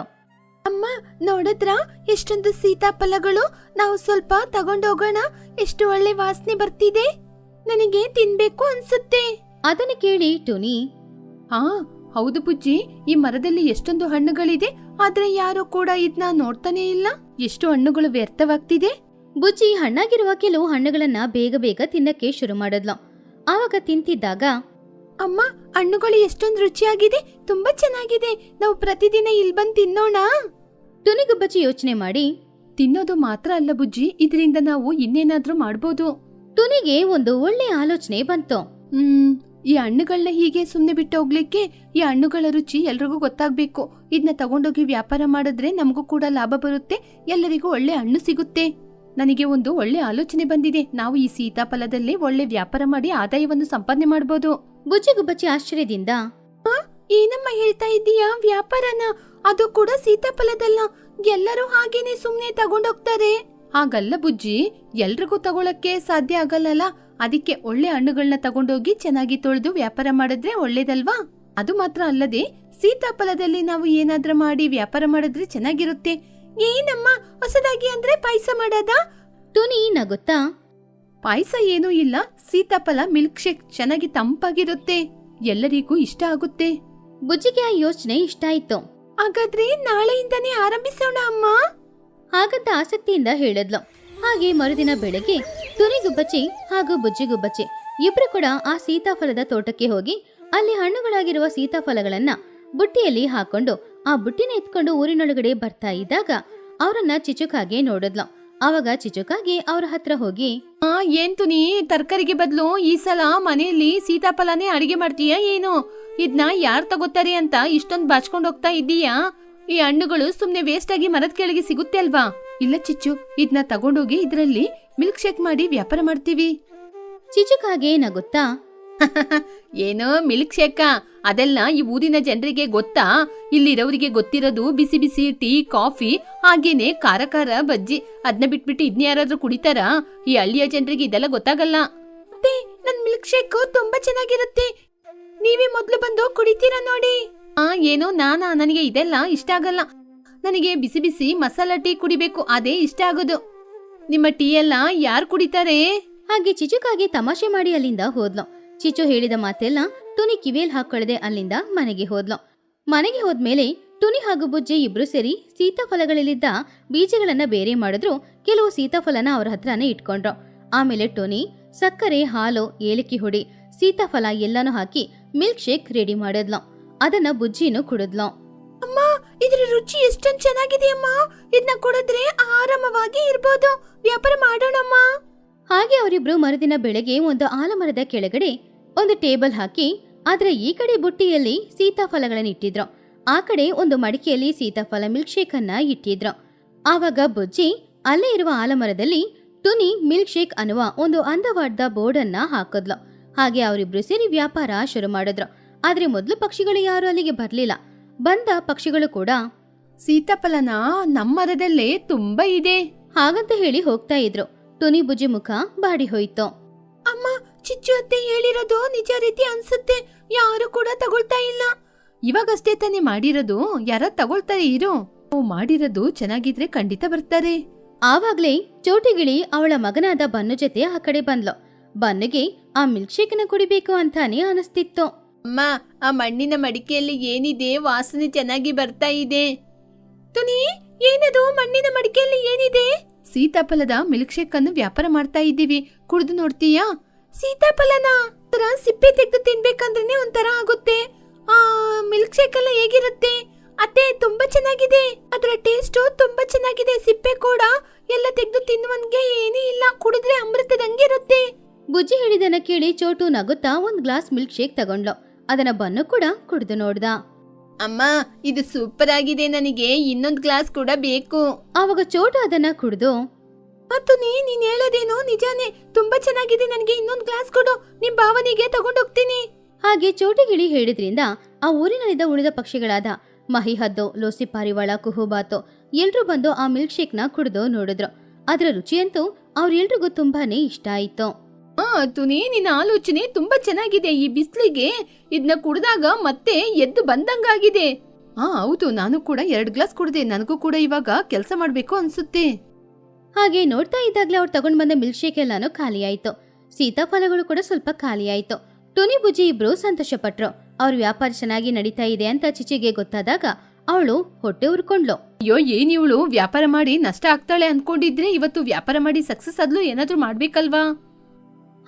ಅಮ್ಮ ನೋಡಿದ್ರ? ಎಷ್ಟೊಂದು ಸೀತಾಫಲಗಳು. ನಾವು ಸ್ವಲ್ಪ ತಗೊಂಡೋಗೋಣ. ಎಷ್ಟು ಒಳ್ಳೆ ವಾಸನೆ ಬರ್ತಿದೆ. ನನಗೆ ತಿನ್ಬೇಕು ಅನ್ಸುತ್ತೆ. ಅದನ್ನ ಕೇಳಿ ಟುನಿ ಹಾ ಹೌದು ಬುಜ್ಜಿ ಈ ಮರದಲ್ಲಿ ಎಷ್ಟೊಂದು ಹಣ್ಣುಗಳಿದೆ ಆದ್ರೆ ಯಾರು ಕೂಡ ಇದನ್ನ ನೋಡ್ತಾನೇ ಇಲ್ಲ. ಎಷ್ಟು ಹಣ್ಣುಗಳು ವ್ಯರ್ಥವಾಗ್ತಿದೆ? ಬುಜ್ಜಿ ಹಣ್ಣಾಗಿರುವ ಕೆಲವು ಹಣ್ಣುಗಳನ್ನ ಬೇಗ ಬೇಗ ತಿನ್ನಕ್ಕೆ ಶುರು ಮಾಡಿದ್ಲು. ಆವಾಗ ತಿಂತಿದ್ದಾಗ ಅಮ್ಮ ಹಣ್ಣುಗಳು ಎಷ್ಟೊಂದು ರುಚಿಯಾಗಿದೆ ತುಂಬಾ ಚೆನ್ನಾಗಿದೆ. ನಾವು ಪ್ರತಿದಿನ ಇಲ್ಲಿ ಬಂದು ತಿನ್ನೋಣ. ಟುನಿಗುಬ್ಬಚ್ಚಿ ಯೋಚನೆ ಮಾಡಿ ತಿನ್ನೋದು ಮಾತ್ರ ಅಲ್ಲ ಬುಜ್ಜಿ ಇದರಿಂದ ನಾವು ಇನ್ನೇನಾದ್ರೂ ಮಾಡ್ಬೋದು. ತುನಿಗೆ ಒಂದು ಒಳ್ಳೆ ಆಲೋಚನೆ ಬಂತು. ಹ್ಮ್ ಈ ಹಣ್ಣುಗಳನ್ನ ಹೀಗೆ ಸುಮ್ನೆ ಬಿಟ್ಟು ಹೋಗ್ಲಿಕ್ಕೆ ಈ ಹಣ್ಣುಗಳ ರುಚಿ ಎಲ್ರಿಗೂ ಗೊತ್ತಾಗ್ಬೇಕು. ಇದನ್ನ ತಗೊಂಡೋಗಿ ವ್ಯಾಪಾರ ಮಾಡಿದ್ರೆ ನಮಗೂ ಕೂಡ ಲಾಭ ಬರುತ್ತೆ ಎಲ್ಲರಿಗೂ ಒಳ್ಳೆ ಹಣ್ಣು ಸಿಗುತ್ತೆ. ನನಗೆ ಒಂದು ಒಳ್ಳೆ ಆಲೋಚನೆ ಬಂದಿದೆ. ನಾವು ಈ ಸೀತಾಫಲದಲ್ಲಿ ಒಳ್ಳೆ ವ್ಯಾಪಾರ ಮಾಡಿ ಆದಾಯವನ್ನು ಸಂಪಾದನೆ ಮಾಡಬಹುದು ಬುಜ್ಜಿಗುಬ್ಬಚ್ಚಿ ಆಶ್ಚರ್ಯದಿಂದ ಏನಮ್ಮ ಹೇಳ್ತಾ ಇದ್ದೀಯಾ? ವ್ಯಾಪಾರನ? ಅದು ಕೂಡ ಸೀತಾಫಲದಲ್ಲ. ಎಲ್ಲರೂ ಹಾಗೇನೆ ಸುಮ್ನೆ ತಗೊಂಡೋಗ್ತಾರೆ. ಹಾಗಲ್ಲ ಬುಜ್ಜಿ ಎಲ್ರಿಗೂ ತಗೊಳಕ್ಕೆ ಸಾಧ್ಯ ಆಗಲ್ಲಲ್ಲ. ಅದಕ್ಕೆ ಒಳ್ಳೆ ಹಣ್ಣುಗಳನ್ನ ತಗೊಂಡೋಗಿ ಚೆನ್ನಾಗಿ ತೊಳೆದು ವ್ಯಾಪಾರ ಮಾಡಿದ್ರೆ ಒಳ್ಳೇದಲ್ವಾ? ಅದು ಮಾತ್ರ ಅಲ್ಲದೆ ಸೀತಾಫಲದಲ್ಲಿ ನಾವು ಏನಾದ್ರೂ ಮಾಡಿ ವ್ಯಾಪಾರ ಮಾಡಿದ್ರೆ ಚೆನ್ನಾಗಿರುತ್ತೆ. ಏನಮ್ಮ ಹೊಸದಾಗಿ ಅಂದ್ರೆ ಪಾಯಸ ಮಾಡದ? ಟುನಿ ನಗುತ್ತಾ ಪಾಯಸ ಏನೂ ಇಲ್ಲ ಸೀತಾಫಲ ಮಿಲ್ಕ್ ಶೇಕ್ ಚೆನ್ನಾಗಿ ತಂಪಾಗಿರುತ್ತೆ. ಎಲ್ಲರಿಗೂ ಇಷ್ಟ ಆಗುತ್ತೆ. ಬುಜ್ಜಿಗೆ ಆ ಯೋಚನೆ ಇಷ್ಟ ಆಯ್ತು. ಹಾಗಾದ್ರೆ ನಾಳೆಯಿಂದನೇ ಆರಂಭಿಸೋಣ ಅಮ್ಮ? ಹಾಗಂತ ಆಸಕ್ತಿಯಿಂದ ಹೇಳಿದ್ಲು. ಹಾಗೆ ಮರುದಿನ ಬೆಳಗ್ಗೆ ತುನಿಗುಬ್ಬಚ್ಚಿ ಹಾಗೂ ಬುಜ್ಜಿಗುಬ್ಬಚ್ಚಿ ಇಬ್ರು ಕೂಡ ಆ ಸೀತಾಫಲದ ತೋಟಕ್ಕೆ ಹೋಗಿ ಅಲ್ಲಿ ಹಣ್ಣುಗಳಾಗಿರುವ ಸೀತಾಫಲಗಳನ್ನ ಬುಟ್ಟಿಯಲ್ಲಿ ಹಾಕೊಂಡು ಆ ಬುಟ್ಟಿನ ಎತ್ಕೊಂಡು ಊರಿನೊಳಗಡೆ ಬರ್ತಾ ಇದ್ದಾಗ ಅವರನ್ನ ಚಿಚುಕಾಗೆ ನೋಡಿದ್ಲು. ಅವಾಗ ಚಿಚುಕಾಗೆ ಅವ್ರ ಹತ್ರ ಹೋಗಿ, ಆ, ಏನ್ ತುನಿ, ತರಕಾರಿಗೆ ಬದಲು ಈ ಸಲ ಮನೆಯಲ್ಲಿ ಸೀತಾಫಲನೇ ಅಡಿಗೆ ಮಾಡ್ತೀಯಾ ಏನು? ಇದ್ನ ಯಾರು ತಗೋತಾರೆ ಅಂತ ಇಷ್ಟೊಂದು ಬಾಚ್ಕೊಂಡು ಹೋಗ್ತಾ ಇದ್ದೀಯಾ? ಈ ಹಣ್ಣುಗಳು ಸುಮ್ನೆ ವೇಸ್ಟ್ ಆಗಿ ಮರದ ಕೆಳಗೆ ಸಿಗುತ್ತೆ ಅಲ್ವಾ? ಇಲ್ಲ ಚಿಚ್ಚು ಇದನ್ನ ತಗೊಂಡೋಗಿ ಇದರಲ್ಲಿ ಮಿಲ್ಕ್ ಶೇಕ್ ಮಾಡಿ ವ್ಯಾಪಾರ ಮಾಡ್ತೀವಿ. ಚಿಚುಕಾಗೆ ನಗುತ್ತಾ? <laughs> ಏನೋ ಮಿಲ್ಕ್ ಶೇಕ ಅದೆಲ್ಲ ಈ ಊರಿನ ಜನರಿಗೆ ಗೊತ್ತಾ? ಇಲ್ಲಿರೋರಿಗೆ ಗೊತ್ತಿರೋದು ಬಿಸಿ ಬಿಸಿ ಟೀ ಕಾಫಿ ಹಾಗೇನೆ ಖಾರ ಖಾರ ಬಜ್ಜಿ. ಅದನ್ನ ಬಿಟ್ಬಿಟ್ಟು ಇದನ್ನ ಯಾರಾದ್ರೂ ಕುಡಿತಾರಾ? ಈ ಹಳ್ಳಿಯ ಜನರಿಗೆ ಇದೆಲ್ಲ ಗೊತ್ತಾಗಲ್ಲ. ನನ್ ಮಿಲ್ಕ್ ಶೇಕ್ ತುಂಬಾ ಚೆನ್ನಾಗಿರುತ್ತೆ. ನೀವೇ ಮೊದ್ಲು ಬಂದು ಕುಡಿತೀರಾ ನೋಡಿ? ಆ ಏನೋ ನಾನಾ? ನನಗೆ ಇದೆಲ್ಲ ಇಷ್ಟ ಆಗಲ್ಲ. ನನಗೆ ಬಿಸಿ ಬಿಸಿ ಮಸಾಲಾ ಟೀ ಕುಡಿಬೇಕು ಅದೇ ಇಷ್ಟ ಆಗೋದು. ನಿಮ್ಮ ಟೀ ಎಲ್ಲ ಯಾರು ಕುಡಿತಾರೆ? ಹಾಗೆ ಚಿಚುಕಾಗಿ ತಮಾಷೆ ಮಾಡಿ ಅಲ್ಲಿಂದ ಹೋದ್ಲು. ಚಿಚು ಹೇಳಿದ ಮಾತೆಲ್ಲ ಟುನಿ ಕಿವಿಯಲ್ಲಿ ಹಾಕೊಳ್ಳದೆ ಅಲ್ಲಿಂದ ಮನೆಗೆ ಹೋದ್ಲು. ಮನೆಗೆ ಹೋದ್ಮೇಲೆ ಟುನಿ ಹಾಗೂ ಬುಜ್ಜಿ ಇಬ್ರು ಸೇರಿ ಸೀತಾಫಲಗಳಲ್ಲಿದ್ದ ಬೀಜಗಳನ್ನ ಬೇರೆ ಮಾಡಿದ್ರು ಕೆಲವು ಸೀತಾಫಲನ ಅವ್ರ ಹತ್ರನೇ ಇಟ್ಕೊಂಡ್ರು. ಆಮೇಲೆ ಟೋನಿ ಸಕ್ಕರೆ ಹಾಲು ಏಲಕ್ಕಿ ಹುಡಿ ಸೀತಾಫಲ ಎಲ್ಲಾನು ಹಾಕಿ ಮಿಲ್ಕ್ ಶೇಕ್ ರೆಡಿ ಮಾಡಿದ್ಲು. ಅದನ್ನ ಬುಜ್ಜಿನೂ ಕುಡಿದ್ಲು. ಅಮ್ಮ ಇದ್ರ ರುಚಿ ಎಷ್ಟೊಂದ್ ಚೆನ್ನಾಗಿದೆ ಅಮ್ಮ ಇದನ್ನ ಕೊಡಿದ್ರೆ ಆರಾಮವಾಗಿ ಇರ್ಬೋದು. ವ್ಯಾಪಾರ ಮಾಡೋಣಮ್ಮ. ಹಾಗೆ ಅವರಿಬ್ರು ಮರುದಿನ ಬೆಳಗ್ಗೆ ಒಂದು ಆಲಮರದ ಕೆಳಗಡೆ ಒಂದು ಟೇಬಲ್ ಹಾಕಿ ಅದರ ಈ ಕಡೆ ಬುಟ್ಟಿಯಲ್ಲಿ ಸೀತಾಫಲಗಳನ್ನ ಇಟ್ಟಿದ್ರು. ಆ ಕಡೆ ಒಂದು ಮಡಿಕೆಯಲ್ಲಿ ಸೀತಾಫಲ ಮಿಲ್ಕ್ ಶೇಕ್ ಅನ್ನ ಇಟ್ಟಿದ್ರು. ಆವಾಗ ಬುಜ್ಜಿ ಅಲ್ಲೇ ಇರುವ ಆಲಮರದಲ್ಲಿ ಟುನಿ ಮಿಲ್ಕ್ ಶೇಕ್ ಅನ್ನುವ ಒಂದು ಅಂದವಾದ ಬೋರ್ಡ್ ಅನ್ನ ಹಾಕಿದ್ಲು. ಹಾಗೆ ಅವರಿಬ್ರು ಸೇರಿ ವ್ಯಾಪಾರ ಶುರು ಮಾಡಿದ್ರು. ಆದ್ರೆ ಮೊದಲು ಪಕ್ಷಿಗಳು ಯಾರು ಅಲ್ಲಿಗೆ ಬರ್ಲಿಲ್ಲ. ಬಂದ ಪಕ್ಷಿಗಳು ಕೂಡ ಸೀತಾಫಲನ ನಮ್ಮರದಲ್ಲೇ ತುಂಬಾ ಇದೆ. ಹಾಗಂತ ಹೇಳಿ ಹೋಗ್ತಾ ಇದ್ರು. ಟುನಿ ಬುಜಿ ಮುಖ ಬಾಡಿ ಹೋಯ್ತು. ಅಮ್ಮ ಚಿಚ್ಚು ಅತ್ತೆ ಹೇಳಿರೋದು ನಿಜ ರೀತಿ ಅನ್ಸುತ್ತೆ. ಯಾರು ಕೂಡ ತಗೊಳ್ತಾ ಇಲ್ಲ. ಇವಾಗಷ್ಟೇ ತಾನೇ ಮಾಡಿರೋದು ಯಾರ ತಗೊಳ್ತಾರೆ ಇರೋ ಮಾಡಿರೋದು ಚೆನ್ನಾಗಿದ್ರೆ ಖಂಡಿತ ಬರ್ತಾರೆ. ಆವಾಗ್ಲೇ ಚೋಟಿಗಿಳಿ ಅವಳ ಮಗನಾದ ಬನ್ನು ಜೊತೆ ಆ ಕಡೆ ಬಂದ್ಲು. ಬನ್ನುಗೆ ಆ ಮಿಲ್ಕ್ ಶೇಕ್ನ ಕುಡಿಬೇಕು ಅಂತಾನೆ ಅನಿಸ್ತಿತ್ತು. ಅಮ್ಮ, ಆ ಮಣ್ಣಿನ ಮಡಿಕೆಯಲ್ಲಿ ಏನಿದೆ? ವಾಸನೆ ಚೆನ್ನಾಗಿ ಬರ್ತಾ ಇದೆ. ತುನಿ, ಏನದು? ಮಣ್ಣಿನ ಮಡಿಕೆಯಲ್ಲಿ ಏನಿದೆ? ಸೀತಾಫಲದ ಮಿಲ್ಕ್ ಶೇಕ್ ಅನ್ನು ವ್ಯಾಪಾರ ಮಾಡ್ತಾ ಇದ್ದೀವಿ. ಕುಡಿದು ನೋಡ್ತೀಯಾ? ಸೀತಾಫಲನ? ಒಂಥರ ಸಿಪ್ಪೆ ತೆಗೆದು ತಿನ್ಬೇಕಂದ್ರೆ ಒಂಥರ ಆಗುತ್ತೆ. ಆ ಮಿಲ್ಕ್ ಶೇಕ್ ಎಲ್ಲ ಹೇಗಿರುತ್ತೆ? ಅತ್ತೆ, ತುಂಬಾ ಚೆನ್ನಾಗಿದೆ. ಅದರ ಟೇಸ್ಟ್ ತುಂಬಾ ಚೆನ್ನಾಗಿದೆ. ಸಿಪ್ಪೆ ಕೂಡ ಎಲ್ಲ ತೆಗೆದು ತಿನ್ನುವಂಗೆ ಏನೂ ಇಲ್ಲ. ಕುಡಿದ್ರೆ ಅಮೃತದಂಗಿರುತ್ತೆ ಗುಜ್ಜಿ ಹೇಳಿದನ ಕೇಳಿ ಚೋಟು ನಗುತ್ತಾ ಒಂದ್ ಗ್ಲಾಸ್ ಮಿಲ್ಕ್ ಶೇಕ್ ತಗೊಂಡ್ಲು. ಅದನ್ನ ಬನ್ನು ಕೂಡ ಕುಡಿದು ನೋಡ್ದ. ಅಮ್ಮ ಇದು ಸೂಪರ್ ಆಗಿದೆ ನನಗೆ. ಇನ್ನೊಂದು ಗ್ಲಾಸ್ ಕೂಡ ಬೇಕು. ಆವಾಗ ಚೋಟ ಅದನ್ನ ಕುಡಿದು ಮತ್ತು ನೀ ನೀನ್ ಹೇಳೋದೇನು ನಿಜಾನೇ? ತುಂಬಾ ಚೆನ್ನಾಗಿದೆ ನನಗೆ. ಇನ್ನೊಂದು ಗ್ಲಾಸ್ ಕೊಡು. ನಿಮ್ ಭಾವನಿಗೆ ತಗೊಂಡೋಗ್ತೀನಿ. ಹಾಗೆ ಚೋಟಿಗಿಳಿ ಹೇಳಿದ್ರಿಂದ ಆ ಊರಿನಲ್ಲಿದ್ದ ಉಳಿದ ಪಕ್ಷಿಗಳಾದ ಮಹಿಹದ್ದು ಲೋಸಿ ಪಾರಿವಾಳ ಕುಹುಬಾತು ಎಲ್ರೂ ಬಂದು ಆ ಮಿಲ್ಕ್ ಶೇಕ್ನ ಕುಡಿದು ನೋಡಿದ್ರು. ಅದರ ರುಚಿಯಂತೂ ಅವ್ರೆಲ್ರಿಗೂ ತುಂಬಾನೇ ಇಷ್ಟ ಆಯ್ತು. ಆ ತುನಿ ನಿನ್ನ ಆಲೋಚನೆ ತುಂಬಾ ಚೆನ್ನಾಗಿದೆ ಈ ಬಿಸ್ಲಿಗೆ. ಇದನ್ನ ಕುಡ್ದಾಗ ಮತ್ತೆ ಎದ್ದು ಬಂದಂಗಾಗಿದೆ. ಆ ಹೌದು ನಾನು ಕೂಡ ಎರಡು ಗ್ಲಾಸ್ ಕುಡ್ದೆ. ನನಗೂ ಕೂಡ ಇವಾಗ ಕೆಲಸ ಮಾಡಬೇಕು ಅನ್ಸುತ್ತೆ. ಹಾಗೆ ನೋಡ್ತಾ ಇದ್ದಾಗ್ಲೇ ಅವ್ರು ತಗೊಂಡ್ ಬಂದ ಮಿಲ್ಕ್ ಶೇಕ್ ಎಲ್ಲಾನು ಖಾಲಿ ಆಯ್ತು ಸೀತಾಫಲಗಳು ಕೂಡ ಸ್ವಲ್ಪ ಖಾಲಿ ಆಯ್ತು ಟುನಿ ಬುಜಿ ಇಬ್ರು ಸಂತೋಷ ಪಟ್ರು ಅವ್ರ ವ್ಯಾಪಾರ ಚೆನ್ನಾಗಿ ನಡೀತಾ ಇದೆ ಅಂತ ಚಿಚಿಗೆ ಗೊತ್ತಾದಾಗ ಅವಳು ಹೊಟ್ಟೆ ಉರ್ಕೊಂಡ್ಲು ಅಯ್ಯೋ ಏನ್ ಇವಳು? ವ್ಯಾಪಾರ ಮಾಡಿ ನಷ್ಟ ಆಗ್ತಾಳೆ ಅನ್ಕೊಂಡಿದ್ರೆ ಇವತ್ತು ವ್ಯಾಪಾರ ಮಾಡಿ ಸಕ್ಸಸ್ ಆದ್ಲು ಏನಾದ್ರೂ ಮಾಡ್ಬೇಕಲ್ವಾ?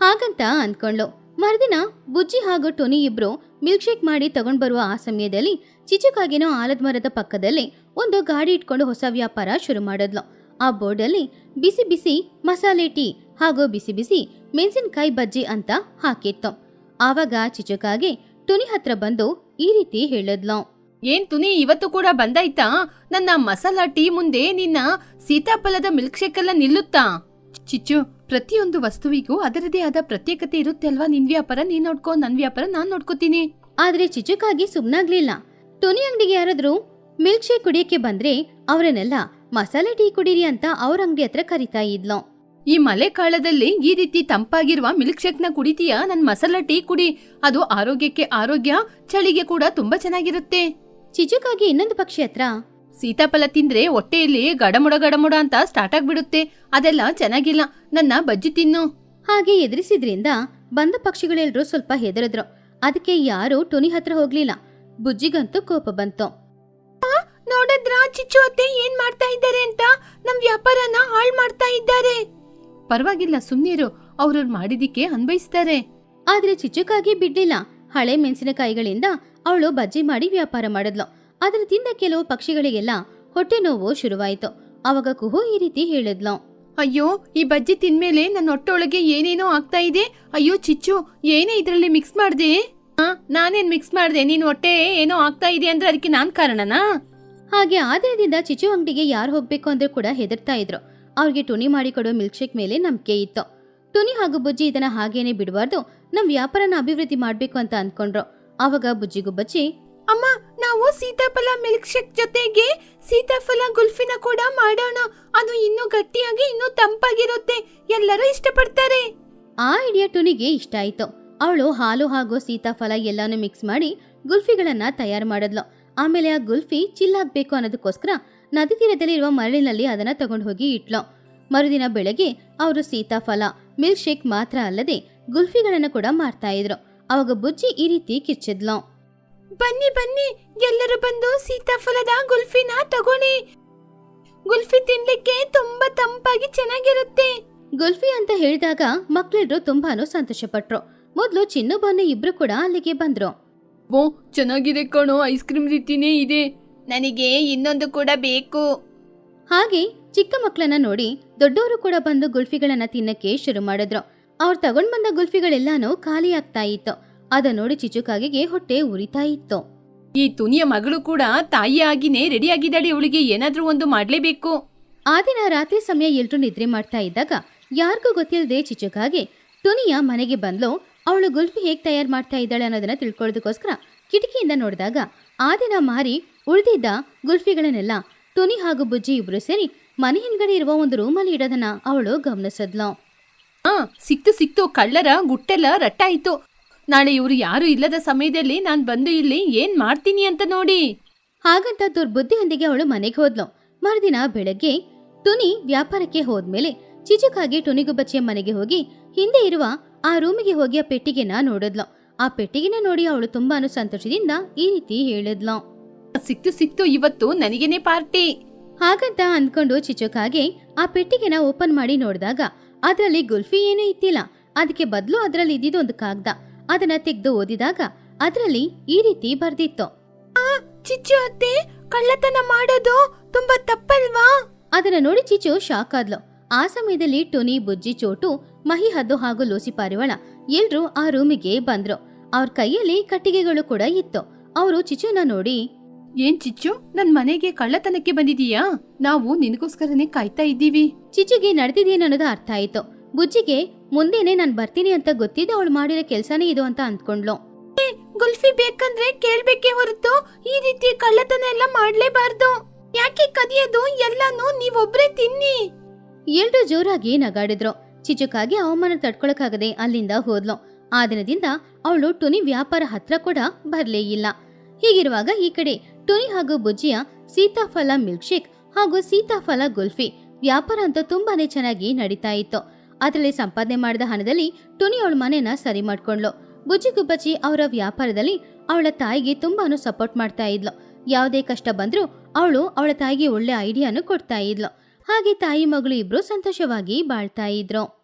ಹಾಗಂತ ಅಂದ್ಕೊಂಡ್ಲು ಮರುದಿನ ಬುಜ್ಜಿ ಹಾಗೂ ಟೊನಿ ಇಬ್ರು ಮಿಲ್ಕ್ ಶೇಕ್ ಮಾಡಿ ತಗೊಂಡ್ ಬರುವ ಆ ಸಮಯದಲ್ಲಿ ಚಿಚುಕಾಗಿನೋ ಆಲದ ಮರದ ಪಕ್ಕದಲ್ಲಿ ಒಂದು ಗಾಡಿ ಇಟ್ಕೊಂಡು ಹೊಸ ವ್ಯಾಪಾರ ಶುರು ಮಾಡಿದ್ಲು. ಆ ಬೋರ್ಡಲ್ಲಿ ಬಿಸಿ ಬಿಸಿ ಮಸಾಲೆ ಟೀ ಹಾಗೂ ಬಿಸಿ ಬಿಸಿ ಮೆಣಸಿನಕಾಯಿ ಬಜ್ಜಿ ಅಂತ ಹಾಕಿತ್ತು. ಆವಾಗ ಚಿಚುಕಾಗೆ ಟುನಿ ಹತ್ರ ಬಂದು ಈ ರೀತಿ ಹೇಳಿದ್ಲು. ಏನ್ ತುನಿ ಇವತ್ತು ಕೂಡ ಬಂದಾಯ್ತಾ? ನನ್ನ ಮಸಾಲಾ ಟೀ ಮುಂದೆ ನಿನ್ನ ಸೀತಾಫಲದ ಮಿಲ್ಕ್ ಶೇಕ್ ಎಲ್ಲ ನಿಲ್ಲುತ್ತಾ? ಚಿಚ್ಚು ಪ್ರತಿಯೊಂದು ವಸ್ತುವಿಗೂ ಅದರದೇ ಆದ ಪ್ರತ್ಯೇಕತೆ ಇರುತ್ತೆ ಅಲ್ವಾ? ನಿನ್ ವ್ಯಾಪಾರ ನೀನ್ ನೋಡ್ಕೋ ನನ್ ವ್ಯಾಪಾರ ನಾನ್ ನೋಡ್ಕೋತೀನಿ. ಆದ್ರೆ ಚಿಚುಕಾಗಿ ಸುಮ್ನಾಗ್ಲಿಲ್ಲ. ಟೋನಿ ಅಂಗಡಿಗೆ ಯಾರಾದ್ರೂ ಮಿಲ್ಕ್ ಶೇಕ್ ಕುಡಿಯಕ್ಕೆ ಬಂದ್ರೆ ಅವರನ್ನೆಲ್ಲ ಮಸಾಲೆ ಟೀ ಕುಡೀರಿ ಅಂತ ಅವ್ರ ಅಂಗಡಿ ಹತ್ರ ಕರಿತಾ ಇದ್ಲು. ಈ ಮಳೆಕಾಲದಲ್ಲಿ ಈ ರೀತಿ ತಂಪಾಗಿರುವ ಮಿಲ್ಕ್ ಶೇಕ್ನ ಕುಡಿತೀಯಾ? ನನ್ ಮಸಾಲಾ ಟೀ ಕುಡಿ. ಅದು ಆರೋಗ್ಯಕ್ಕೆ ಆರೋಗ್ಯ ಚಳಿಗೆ ಕೂಡ ತುಂಬಾ ಚೆನ್ನಾಗಿರುತ್ತೆ. ಚಿಚುಕಾಗಿ ಇನ್ನೊಂದು ಪಕ್ಷಿ ಹತ್ರ ಸೀತಾಫಲ ತಿಂದ್ರೆ ಹೊಟ್ಟೆಯಲ್ಲಿ ಗಡಮುಡ ಗಡಮುಡ ಅಂತ ಸ್ಟಾರ್ಟ್ ಆಗ್ಬಿಡುತ್ತೆ. ಅದೆಲ್ಲ ಚೆನ್ನಾಗಿಲ್ಲ. ನನ್ನ ಬಜ್ಜಿ ತಿನ್ನು. ಹಾಗೆ ಎದುರಿಸಿದ್ರಿಂದ ಬಂದ ಪಕ್ಷಿಗಳೆಲ್ಲರೂ ಸ್ವಲ್ಪ ಹೆದರದ್ರು. ಅದಕ್ಕೆ ಯಾರು ಟೊನಿ ಹತ್ರ ಹೋಗ್ಲಿಲ್ಲ. ಬುಜ್ಜಿಗಂತೂ ಕೋಪ ಬಂತು. ನೋಡಿದ್ರ ಚಿಚ್ಚು ಅತ್ತೆ? ಏನ್ ಮಾಡ್ತಾ ಇದ್ದಾರೆ ಅಂತ? ನಮ್ ವ್ಯಾಪಾರನ ಹಾಳ್ ಮಾಡ್ತಾ ಇದ್ದಾರೆ. ಪರವಾಗಿಲ್ಲ ಸುಮ್ನಿರು. ಅವ್ರವ್ರು ಮಾಡಿದಿಕ್ಕೆ ಅನ್ಭವಿಸ್ತಾರೆ ಆದ್ರೆ ಚಿಚ್ಚುಕಾಗಿ ಬಿಡ್ಲಿಲ್ಲ. ಹಳೆ ಮೆಣಸಿನಕಾಯಿಗಳಿಂದ ಅವಳು ಬಜ್ಜಿ ಮಾಡಿ ವ್ಯಾಪಾರ ಮಾಡಿದ್ಲು. ಅದರ ತಿಂದ ಕೆಲವು ಪಕ್ಷಿಗಳಿಗೆಲ್ಲ ಹೊಟ್ಟೆ ನೋವು ಶುರುವಾಯಿತು. ಅವಾಗ ಕುಹು ಈ ರೀತಿ ಹೇಳಿದ್ಲು. ಅಯ್ಯೋ ಈ ಬಜ್ಜಿ ತಿನ್ಮೇಲೆ ನನ್ನ ಹೊಟ್ಟೊಳಗೆ ಏನೇನೋ ಆಗ್ತಾ ಇದೆ? ಅಯ್ಯೋ ಚಿಚ್ಚು ಏನೇ ಇದ್ರಲ್ಲಿ ಮಿಕ್ಸ್ ಮಾಡ್ದೆ? ಆ, ನಾನೇನ್ ಮಿಕ್ಸ್ ಮಾಡ್ದೆ? ನೀನು ಹೊಟ್ಟೆ ಏನೋ ಆಗ್ತಾ ಇದೆ ಅಂದ್ರೆ ಅದಕ್ಕೆ ನಾನ್ ಕಾರಣನಾ? ಹಾಗೆ ಆ ದಿನದಿಂದ ಚಿಚು ಅಂಗಡಿಗೆ ಯಾರು ಹೋಗ್ಬೇಕು ಅಂದ್ರೆ ಕೂಡ ಹೆದರ್ತಾ ಇದ್ರು. ಅವ್ರಿಗೆ ಟುನಿ ಮಾಡಿಕೊಡೋ ಮಿಲ್ಕ್ ಶೇಕ್ ಮೇಲೆ ನಂಬಿಕೆ ಇತ್ತು. ಟುನಿ ಹಾಗೂ ಬುಜ್ಜಿ ಇದನ್ನ ಹಾಗೇನೆ ಬಿಡಬಾರ್ದು. ನಮ್ ವ್ಯಾಪಾರನ ಅಭಿವೃದ್ಧಿ ಮಾಡ್ಬೇಕು ಅಂತ ಅನ್ಕೊಂಡ್ರು. ಆವಾಗ ಬುಜ್ಜಿಗೂ ಬಜ್ಜಿ ಅಮ್ಮ ಸೀತಾಫಲ ಮಿಲ್ಕ್ ಶೇಕ್ ಜೊತೆಗೆ ಸೀತಾಫಲ ಗುಲ್ಫಿನ ಕೂಡ ಮಾಡೋಣ. ಅದು ಇನ್ನೂ ಗಟ್ಟಿಯಾಗಿ ಇನ್ನೂ ತಂಪಾಗಿರುತ್ತೆ. ಎಲ್ಲರೂ ಇಷ್ಟಪಡ್ತಾರೆ. ಆ ಐಡಿಯಾ ಟುನಿಗೆ ಇಷ್ಟ ಆಯ್ತು. ಅವಳು ಹಾಲು ಹಾಗೂ ಸೀತಾಫಲ ಎಲ್ಲಾನು ಮಿಕ್ಸ್ ಮಾಡಿ ಗುಲ್ಫಿಗಳನ್ನ ತಯಾರು ಮಾಡಿದ್ಲು. ಆಮೇಲೆ ಆ ಗುಲ್ಫಿ ಚಿಲ್ಲಾಗ್ಬೇಕು ಅನ್ನೋದಕ್ಕೋಸ್ಕರ ನದಿ ತೀರದಲ್ಲಿ ಇರುವ ಮರಳಿನಲ್ಲಿ ಅದನ್ನ ತಗೊಂಡು ಹೋಗಿ ಇಟ್ಲು. ಮರುದಿನ ಬೆಳಗ್ಗೆ ಅವರು ಸೀತಾಫಲ ಮಿಲ್ಕ್ ಶೇಕ್ ಮಾತ್ರ ಅಲ್ಲದೆ ಗುಲ್ಫಿಗಳನ್ನ ಕೂಡ ಮಾರ್ತಾ ಇದ್ರು. ಅವಾಗ ಬುಜ್ಜಿ ಈ ರೀತಿ ಕಿಚ್ಚಿದ್ಲು. ಬನ್ನಿ ಬನ್ನಿ. ಎಲ್ಲರೂ ಬಂದು ಸೀತಾಫಲದ ಗುಲ್ಫಿನ ತಗೊಳ್ಳಿ. ಗುಲ್ಫಿ ತಿನ್ಲಿಕ್ಕೆ ತುಂಬಾ ತಂಪಾಗಿ ಚೆನ್ನಾಗಿರುತ್ತೆ. ಗುಲ್ಫಿ ಅಂತ ಹೇಳಿದಾಗ ಮಕ್ಕಳಿದ್ರು ತುಂಬಾನು ಸಂತೋಷಪಟ್ರು. ಮೊದ್ಲು ಚಿನ್ನು ಬನ್ನು ಇಬ್ರು ಕೂಡ ಅಲ್ಲಿಗೆ ಬಂದ್ರು. ಓ ಚೆನ್ನಾಗಿದೆ ಕಣೋ ಐಸ್ ಕ್ರೀಮ್ ರೀತಿನೇ ಇದೆ. ನನಗೆ ಇನ್ನೊಂದು ಕೂಡ ಬೇಕು. ಹಾಗೆ ಚಿಕ್ಕ ಮಕ್ಕಳನ್ನ ನೋಡಿ ದೊಡ್ಡವರು ಕೂಡ ಬಂದು ಗುಲ್ಫಿಗಳನ್ನ ತಿನ್ನಕ್ಕೆ ಶುರು ಮಾಡಿದ್ರು. ಅವ್ರು ತಗೊಂಡ್ ಬಂದ ಗುಲ್ಫಿಗಳೆಲ್ಲಾನು ಖಾಲಿ ಆಗ್ತಾ ಇತ್ತು. ಅದ ನೋಡಿ ಚಿಚುಕಾಗಿಗೆ ಹೊಟ್ಟೆ ಉರಿತಾ ಇತ್ತು. ಈ ತುನಿಯ ಮಗಳು ಕೂಡ ತಾಯಿಯಾಗಿನೇ ರೆಡಿ ಆಗಿದ್ದಾಳೆ ಇವಳಿಗೆ ಏನಾದರೂ ಒಂದು ಮಾಡಲೇಬೇಕು. ಆ ದಿನ ರಾತ್ರಿ ಸಮಯ ಎಲ್ರೂ ನಿದ್ರೆ ಮಾಡ್ತಾ ಇದ್ದಾಗ ಯಾರಿಗೂ ಗೊತ್ತಿಲ್ಲದೆ ಚಿಚುಕಾಗೆ ಟುನಿಯ ಮನೆಗೆ ಬಂದ್ಲು. ಅವಳು ಗುಲ್ಫಿ ಹೇಗೆ ತಯಾರು ಮಾಡ್ತಾ ಇದ್ದಾಳೆ ಅನ್ನೋದನ್ನ ತಿಳ್ಕೊಳ್ಳೋದಕ್ಕೋಸ್ಕರ ಕಿಟಕಿಯಿಂದ ನೋಡಿದಾಗ ಆ ದಿನ ಮಾರಿ ಉಳಿದಿದ್ದ ಗುಲ್ಫಿಗಳನ್ನೆಲ್ಲ ಟುನಿ ಹಾಗೂ ಬುಜ್ಜಿ ಇಬ್ರು ಸೇರಿ ಮನೆ ಹಿಂದ್ಗಡೆ ಇರುವ ಒಂದು ರೂಮಲ್ಲಿ ಇಡೋದನ್ನ ಅವಳು ಗಮನಿಸಿದ್ಲು. ಹಾ ಸಿಕ್ತು ಸಿಕ್ತು ಕಳ್ಳರ ಗುಟ್ಟೆಲ್ಲ ರಟ್ಟಾಯ್ತು. ನಾಳೆ ಇವರು ಯಾರು ಇಲ್ಲದ ಸಮಯದಲ್ಲಿ ನಾನು ಬಂದು ಇಲ್ಲಿ ಏನ್ ಮಾಡ್ತೀನಿ ಅಂತ ನೋಡಿ. ಹಾಗಂತ ದುರ್ಬುದ್ಧಿಯೊಂದಿಗೆ ಅವಳು ಮನೆಗೆ ಹೋದ್ಲು. ಮರುದಿನ ಬೆಳಗ್ಗೆ ಟುನಿ ವ್ಯಾಪಾರಕ್ಕೆ ಹೋದ್ಮೇಲೆ ಚಿಚುಕಾಗಿ ಟುನಿಗು ಬಚ್ಚೆಯ ಮನೆಗೆ ಹೋಗಿ ಹಿಂದೆ ಇರುವ ಆ ರೂಮಿಗೆ ಹೋಗಿ ಆ ಪೆಟ್ಟಿಗೆನ ನೋಡಿದ್ಲು. ಆ ಪೆಟ್ಟಿಗೆನ ನೋಡಿ ಅವಳು ತುಂಬಾನು ಸಂತೋಷದಿಂದ ಈ ರೀತಿ ಹೇಳಿದ್ಲು. ಸಿಕ್ತು ಸಿಕ್ತು ಇವತ್ತು ನನಗೇನೆ ಪಾರ್ಟಿ. ಹಾಗಂತ ಅಂದ್ಕೊಂಡು ಚಿಚುಕಾಗೆ ಆ ಪೆಟ್ಟಿಗೆನ ಓಪನ್ ಮಾಡಿ ನೋಡಿದಾಗ ಅದರಲ್ಲಿ ಗುಲ್ಫಿ ಏನೂ ಇತ್ತಿಲ್ಲ. ಅದಕ್ಕೆ ಬದಲು ಅದರಲ್ಲಿ ಇದ್ದಿದ್ದು ಒಂದು ಕಾಗ್ದ. ಅದನ್ನ ತೆಗೆದು ಓದಿದಾಗ ಅದರಲ್ಲಿ ಈ ರೀತಿ ಬರ್ದಿತ್ತು. ಚಿಚ್ಚು ಅತ್ತೆ ಕಳ್ಳತನ ಮಾಡೋದು ತುಂಬಾ ತಪ್ಪಲ್ವಾ? ಅದನ್ನ ನೋಡಿ ಚಿಚು ಶಾಕ್ ಆದ್ಲು. ಆ ಸಮಯದಲ್ಲಿ ಟೊನಿ ಬುಜ್ಜಿ ಚೋಟು ಮಹಿ ಹದ್ದು ಹಾಗೂ ಲೂಸಿ ಪಾರಿವಾಳ ಎಲ್ರೂ ಆ ರೂಮಿಗೆ ಬಂದ್ರು. ಅವ್ರ ಕೈಯಲ್ಲಿ ಕಟ್ಟಿಗೆಗಳು ಕೂಡ ಇತ್ತು. ಅವರು ಚಿಚುನ ನೋಡಿ ಏನ್ ಚಿಚ್ಚು ನನ್ ಮನೆಗೆ ಕಳ್ಳತನಕ್ಕೆ ಬಂದಿದೀಯಾ? ನಾವು ನಿನಗೋಸ್ಕರನೇ ಕಾಯ್ತಾ ಇದ್ದೀವಿ. ಚಿಚುಗೆ ನಡೆದಿದೇನು ಅನ್ನೋದು ಅರ್ಥ ಆಯ್ತು. ಬುಜ್ಜಿಗೆ ಮುಂದೆನೆ ನಾನ್ ಬರ್ತೀನಿ ಅಂತ ಗೊತ್ತಿದ್ದು ಅವಳು ಮಾಡಿರೋ ಕೆಲ್ಸನೇ ಇದು ಅಂತ ಅಂದ್ಕೊಂಡ್ಲು. ಗುಲ್ಫಿ ಬೇಕಂದ್ರೆ ಕೇಳ್ಬೇಕೇ ಹೊರತು ಈ ರೀತಿ ಕಳ್ಳತನ ಎಲ್ಲ ಮಾಡ್ಲೇಬಾರ್ದು. ಯಾಕೆ ಕದಿಯೋದು? ಎಲ್ಲಾನು ನೀವೊಬ್ರೇ ತಿನ್ನಿ. ಎಲ್ರು ಜೋರಾಗಿ ನಗಾಡಿದ್ರು. ಚಿಚುಕಾಗಿ ಅವಮಾನ ತಡ್ಕೊಳಕಾಗದೆ ಅಲ್ಲಿಂದ ಹೋದ್ಲು. ಆ ದಿನದಿಂದ ಅವಳು ಟುನಿ ವ್ಯಾಪಾರ ಹತ್ರ ಕೂಡ ಬರ್ಲೇ ಇಲ್ಲ. ಹೀಗಿರುವಾಗ ಈ ಕಡೆ ಟುನಿ ಹಾಗೂ ಬುಜ್ಜಿಯ ಸೀತಾಫಲ ಮಿಲ್ಕ್ ಶೇಕ್ ಹಾಗೂ ಸೀತಾಫಲ ಗುಲ್ಫಿ ವ್ಯಾಪಾರ ಅಂತೂ ತುಂಬಾನೇ ಚೆನ್ನಾಗಿ ನಡೀತಾ ಇತ್ತು. ಅದರಲ್ಲಿ ಸಂಪಾದನೆ ಮಾಡಿದ ಹಣದಲ್ಲಿ ಟುನಿ ಅವಳ ಮನೆನ ಸರಿ ಮಾಡ್ಕೊಂಡ್ಲು ಬುಜ್ಜಿ ಗುಬ್ಬಚ್ಚಿ ಅವರ ವ್ಯಾಪಾರದಲ್ಲಿ ಅವಳ ತಾಯಿಗೆ ತುಂಬಾನು ಸಪೋರ್ಟ್ ಮಾಡ್ತಾ ಇದ್ಲು. ಯಾವುದೇ ಕಷ್ಟ ಬಂದ್ರೂ ಅವಳು ಅವಳ ತಾಯಿಗೆ ಒಳ್ಳೆ ಐಡಿಯಾನು ಕೊಡ್ತಾ ಇದ್ಲು. ಹಾಗೆ ತಾಯಿ ಮಗಳು ಇಬ್ರು ಸಂತೋಷವಾಗಿ ಬಾಳ್ತಾ ಇದ್ರು.